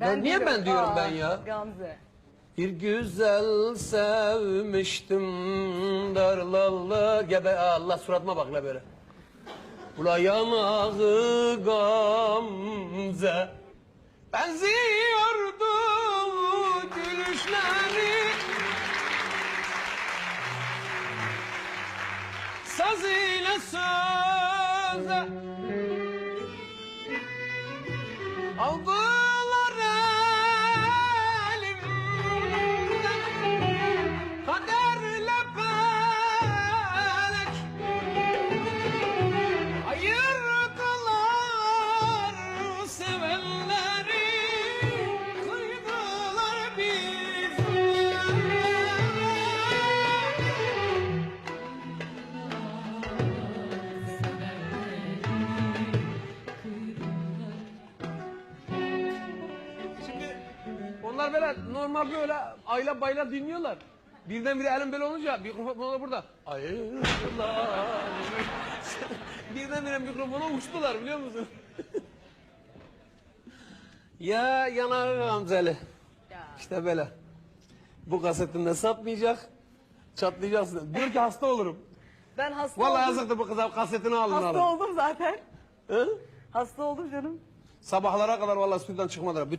Ya niye ben diyorum Aa, ben ya? Gamze. Bir güzel sevmiştim darlalı gebe Allah suratıma bak la böyle. Ula yanağı gamze benziyordu gülüşleri Saz ile söze Aldılar onlar böyle normal böyle ayla bayla dinliyorlar. Birdenbire elim böyle olunca mikrofon burada. Ayırdılar. Birdenbire mikrofona uçtular biliyor musun? ya yanar Gamzeli. İşte böyle. Bu kasetinde sapmayacak. Çatlayacaksın. Diyor ki hasta olurum. Ben hasta Vallahi oldum. yazıktı bu kıza kasetini alın Hasta alın. oldum zaten. Hı? Hasta oldum canım. Sabahlara kadar vallahi stüdyodan çıkmadılar.